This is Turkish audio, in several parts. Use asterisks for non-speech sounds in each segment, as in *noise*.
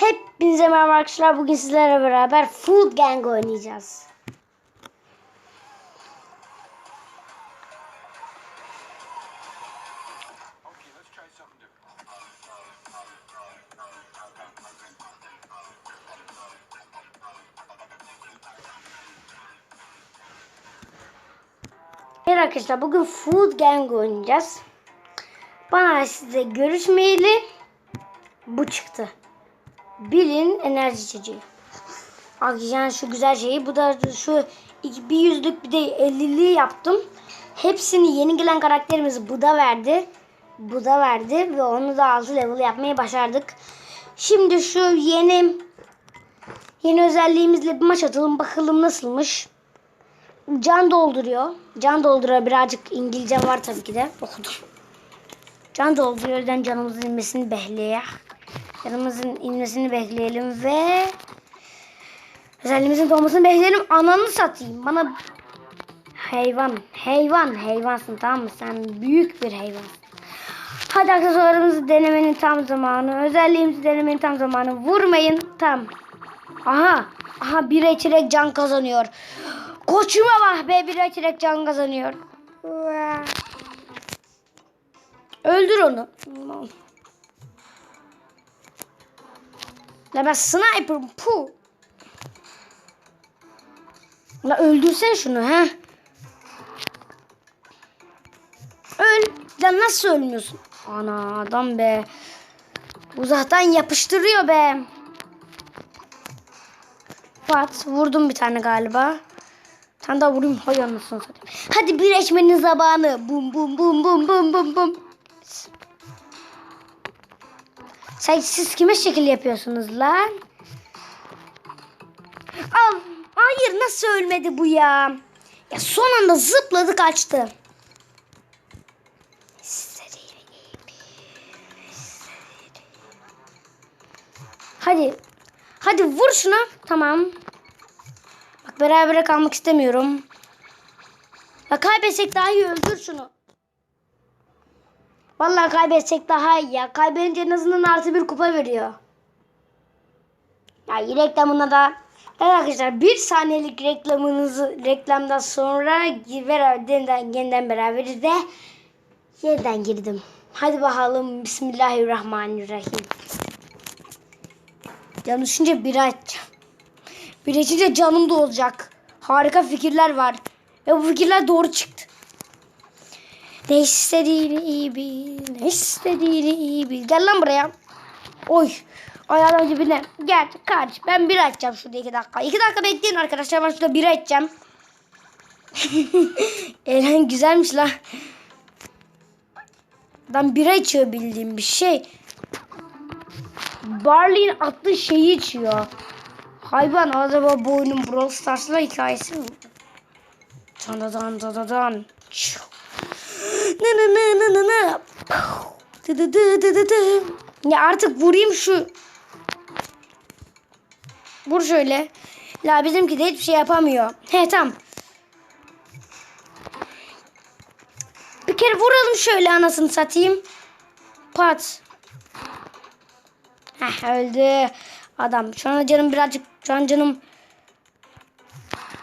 Hepinize merhaba arkadaşlar. Bugün sizlerle beraber Food Gang oynayacağız. Evet arkadaşlar bugün Food Gang oynayacağız. Bana size görüşmeyeli bu çıktı. Bilin enerji içeceği. Yani şu güzel şeyi. Bu da şu bir yüzlük bir de elliliği yaptım. Hepsini yeni gelen karakterimiz bu da verdi. Bu da verdi ve onu da 6 level yapmayı başardık. Şimdi şu yeni yeni özelliğimizle bir maç atalım bakalım nasılmış. Can dolduruyor. Can dolduruyor. Birazcık İngilizce var tabii ki de. Okudum. Can dolduruyor. O yüzden canımızın inmesini bekleyelim. Canımızın inmesini bekleyelim ve özelliğimizin doğmasını bekleyelim. Ananı satayım. Bana hayvan, hayvan, hayvansın tamam mı? Sen büyük bir hayvansın. Hadi aksesuarımızı denemenin tam zamanı. Özelliğimizi denemenin tam zamanı. Vurmayın. Tam. Aha. Aha bira içerek can kazanıyor. Koçuma bak be bira içerek can kazanıyor. Öldür onu. La ben sniper'ım. Puh. La öldürsen şunu ha. Öl. Lan nasıl ölmüyorsun? Ana adam be. Uzaktan yapıştırıyor be. Pat vurdum bir tane galiba. Bir tane daha vurayım. Hay anasını satayım. Hadi bir içmenin zamanı. Bum bum bum bum bum bum bum. Sen siz kime şekil yapıyorsunuz lan? Al. Hayır nasıl ölmedi bu ya? Ya son anda zıpladı kaçtı. Hadi. Hadi vur şuna. Tamam. Bak beraber kalmak istemiyorum. Ya kaybetsek daha iyi öldür şunu. Vallahi kaybetsek daha iyi ya. Kaybedince en azından artı bir kupa veriyor. Ya reklamına da Evet arkadaşlar bir saniyelik reklamınızı reklamdan sonra yeniden, yeniden beraberiz de yeniden girdim. Hadi bakalım Bismillahirrahmanirrahim. Canım düşünce bira açacağım. Bira içince canım da olacak. Harika fikirler var. Ve bu fikirler doğru çıktı. Ne istediğini iyi bil. Ne istediğini iyi bil. Gel lan buraya. Oy. Ayağım dibine. Gel kaç. Ben bira açacağım şurada iki dakika. İki dakika bekleyin arkadaşlar. Ben şurada bira içeceğim. *laughs* Eren güzelmiş lan. Ben bira içiyor bildiğim bir şey. Barley'in attığı şeyi içiyor. Hayvan acaba bu oyunun Brawl Stars'la hikayesi mi? Danadan danadan. Ne ne ne ne ne ne. Dı dı dı dı dı dı. Ya artık vurayım şu. Vur şöyle. La bizimki de hiçbir şey yapamıyor. He tamam. Bir kere vuralım şöyle anasını satayım. Pat. Heh öldü. Adam. Şu an canım birazcık şu an canım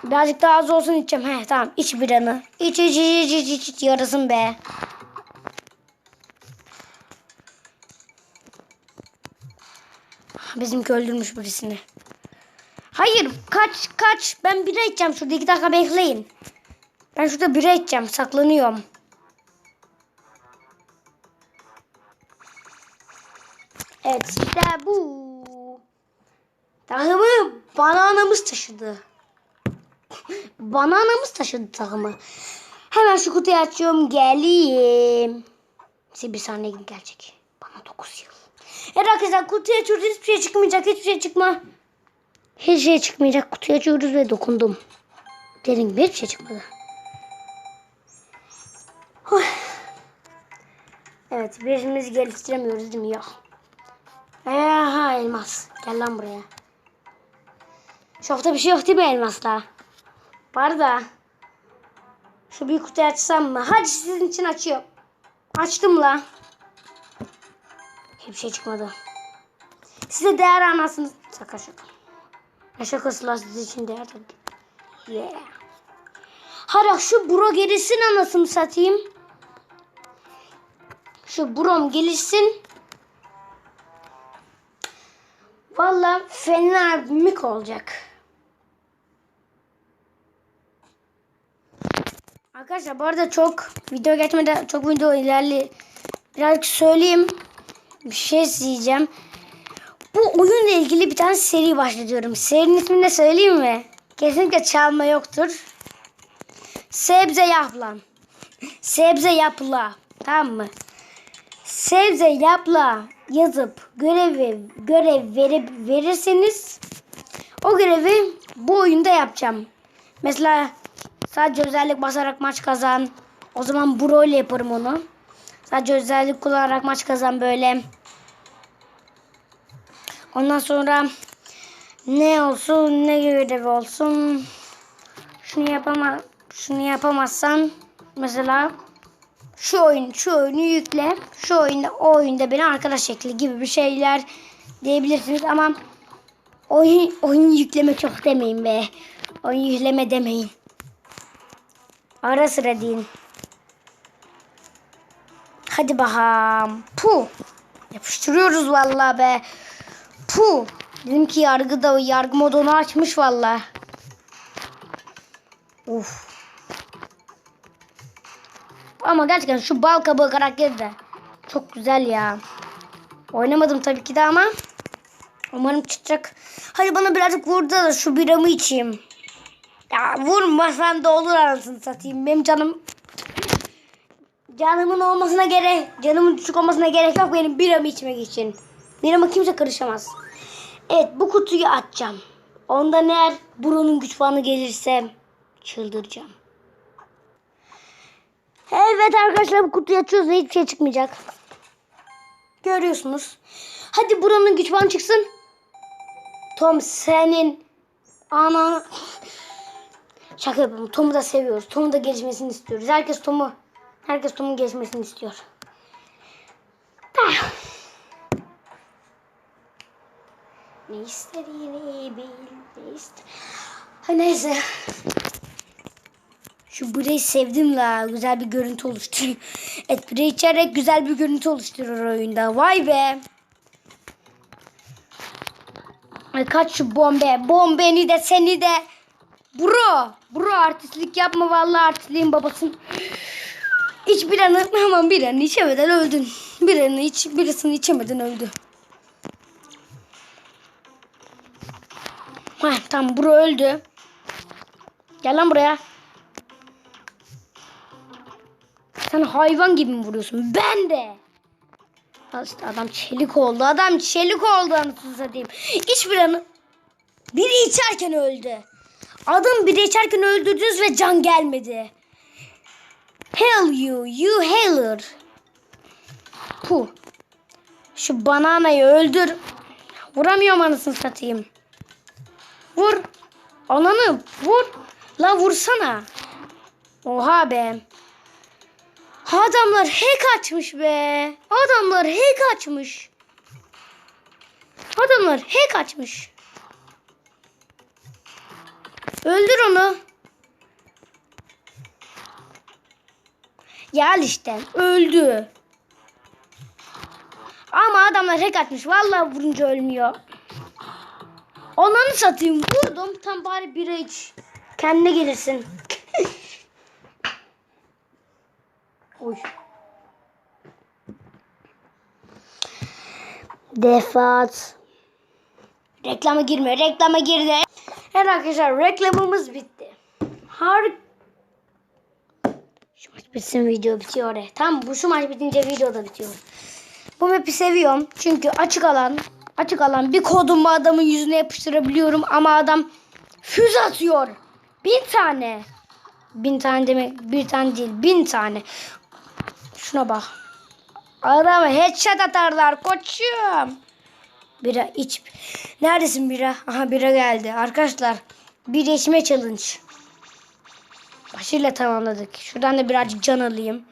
birazcık daha az olsun içeceğim. Heh tamam iç bir anı. İç iç iç iç iç iç yarasın be. Bizimki öldürmüş birisini. Hayır kaç kaç. Ben bira içeceğim şurada iki dakika bekleyin. Ben şurada bira içeceğim saklanıyorum. Evet işte bu. Takımı bananamız taşıdı. Bananamız taşıdı takımı. Hemen şu kutuyu açıyorum. Geleyim. Size bir saniye gelecek. Bana 9 yıl. Evet arkadaşlar kutuyu açıyoruz. Hiçbir şey çıkmayacak. Hiçbir şey çıkma. Hiçbir şey çıkmayacak. Kutuyu açıyoruz ve dokundum. Derin gibi hiçbir şey çıkmadı. Evet birbirimizi geliştiremiyoruz değil mi? Yok. Aha elmas. Gel lan buraya. Şokta bir şey yok değil mi elmasla? Var da. Şu büyük kutuyu açsam mı? Hadi sizin için açıyorum. Açtım la. Hiçbir şey çıkmadı. Size değer anlasınız. Şaka şaka. Ne şakası lan siz için değer tabii. Yeah. Hadi şu bro gelişsin anasını satayım. Şu brom gelişsin. Valla fena mik olacak. Arkadaşlar bu arada çok video geçmeden çok video ilerli birazcık söyleyeyim. Bir şey diyeceğim. Bu oyunla ilgili bir tane seri başlatıyorum. Serinin ismini de söyleyeyim mi? Kesinlikle çalma yoktur. Sebze yaplan. Sebze yapla. Tamam mı? Sebze yapla yazıp görevi görev verip verirseniz o görevi bu oyunda yapacağım. Mesela sadece özellik basarak maç kazan. O zaman bro ile yaparım onu. Sadece özellik kullanarak maç kazan böyle. Ondan sonra ne olsun ne görevi olsun. Şunu yapama şunu yapamazsan mesela şu oyun şu oyunu yükle. Şu oyunda o oyunda beni arkadaş şekli gibi bir şeyler diyebilirsiniz ama oyun oyun yükleme çok demeyin be. Oyun yükleme demeyin. Ara sıra deyin. Hadi bakalım. Pu. Yapıştırıyoruz vallahi be. Pu. Dedim ki yargı da yargı modunu açmış vallahi. Uf. Ama gerçekten şu bal kabuğu karakteri de çok güzel ya. Oynamadım tabii ki de ama umarım çıkacak. Hadi bana birazcık vur da şu biramı içeyim. Ya vurmasan da olur anasını satayım. Benim canım canımın olmasına gerek, canımın düşük olmasına gerek yok benim biramı içmek için. Birama kimse karışamaz. Evet bu kutuyu açacağım. Ondan eğer buranın güç puanı gelirse çıldıracağım. Evet arkadaşlar bu kutuyu açıyoruz ve hiçbir şey çıkmayacak. Görüyorsunuz. Hadi buranın güç puanı çıksın. Tom senin ana Şaka yapıyorum. Tom'u da seviyoruz. Tom'u da gelişmesini istiyoruz. Herkes Tom'u herkes Tom'un gelişmesini istiyor. Ne istediğini bil. Ne ister. Ha, neyse. Şu burayı sevdim la. Güzel bir görüntü oluşturuyor. *laughs* Evet burayı içerek güzel bir görüntü oluşturuyor oyunda. Vay be. Kaç şu bombe. Bombeni de seni de. Bro. Bro artistlik yapma vallahi artistliğin babasın. İç bir anı aman bir anı içemeden öldün. Bir anı iç birisini içemeden öldü. Heh, tamam bro öldü. Gel lan buraya. Sen hayvan gibi mi vuruyorsun? Ben de. Al adam çelik oldu. Adam çelik oldu anasını satayım. İç bir anı. Biri içerken öldü. Adam biri içerken öldürdünüz ve can gelmedi. Hell you, you heller. Puh. Şu bananayı öldür. Vuramıyorum anasını satayım. Vur. Ananı vur. La vursana. Oha be. Adamlar hack açmış be. Adamlar hack açmış. Adamlar hack açmış. Öldür onu. Al işte. Öldü. Ama adamlar hack atmış. Vallahi vurunca ölmüyor. Onanı satayım. Vurdum. Tam bari bira iç. Kendine gelirsin. *laughs* Oy. Defat. Reklama girme. Reklama girdi. Evet arkadaşlar reklamımız bitti. Har Şu maç bitsin video bitiyor. Tamam bu şu maç bitince video da bitiyor. Bu map'i seviyorum. Çünkü açık alan açık alan bir kodumu adamın yüzüne yapıştırabiliyorum ama adam füze atıyor. Bin tane. Bin tane demek bir tane değil bin tane. Şuna bak. Adamı headshot atarlar koçum. Bira iç. Neredesin bira? Aha bira geldi. Arkadaşlar bir içme challenge. Başıyla tamamladık. Şuradan da birazcık can alayım.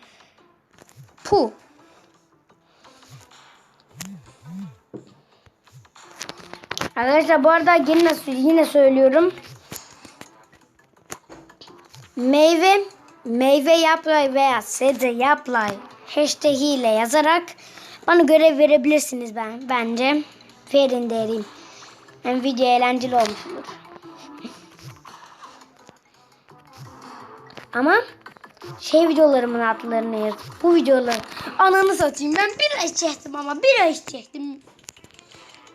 Pu. Arkadaşlar bu arada yine, yine söylüyorum. Meyve, meyve yaprağı veya sebze yaprağı hashtag ile yazarak bana görev verebilirsiniz ben bence. Verin derim. Hem video eğlenceli olmuş olur. Ama şey videolarımın adlarını yazın. Bu videoları. Ananı satayım ben bir içecektim ama bir içecektim.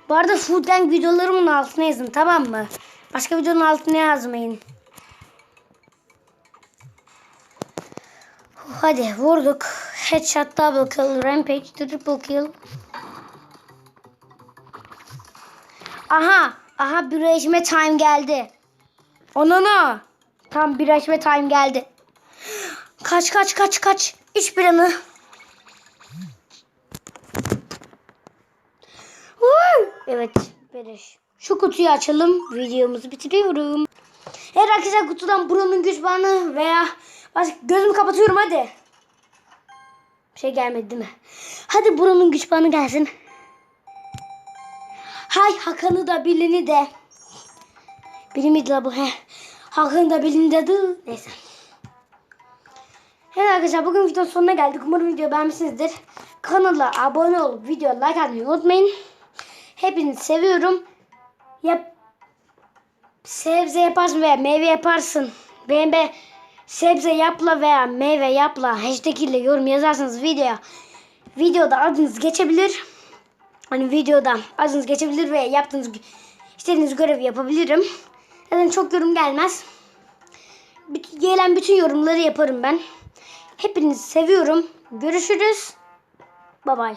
Bu arada Food Gang videolarımın altına yazın tamam mı? Başka videonun altına yazmayın. Hadi vurduk. Headshot, double kill, rampage, triple kill. Aha, aha bir içme time geldi. Onana. Tam bir içme time geldi. Kaç kaç kaç kaç. İç bir anı. Evet, beleş. Şu kutuyu açalım. Videomuzu bitiriyorum. Evet arkadaşlar kutudan buranın güç veya başka gözümü kapatıyorum hadi. Bir şey gelmedi değil mi? Hadi buranın güç gelsin. Hay Hakan'ı da bilini de. Biri miydi la bu? He. Hakan'ı da bilini de. Neyse. Evet arkadaşlar bugün videonun sonuna geldik. Umarım video beğenmişsinizdir. Kanala abone olup video like atmayı unutmayın. Hepinizi seviyorum. Yap sebze yaparsın veya meyve yaparsın. Benim be sebze yapla veya meyve yapla hashtag ile yorum yazarsanız videoya videoda adınız geçebilir. Hani videoda adınız geçebilir ve yaptığınız istediğiniz görevi yapabilirim. Zaten çok yorum gelmez. Gelen bütün yorumları yaparım ben. Hepinizi seviyorum. Görüşürüz. Bye bye.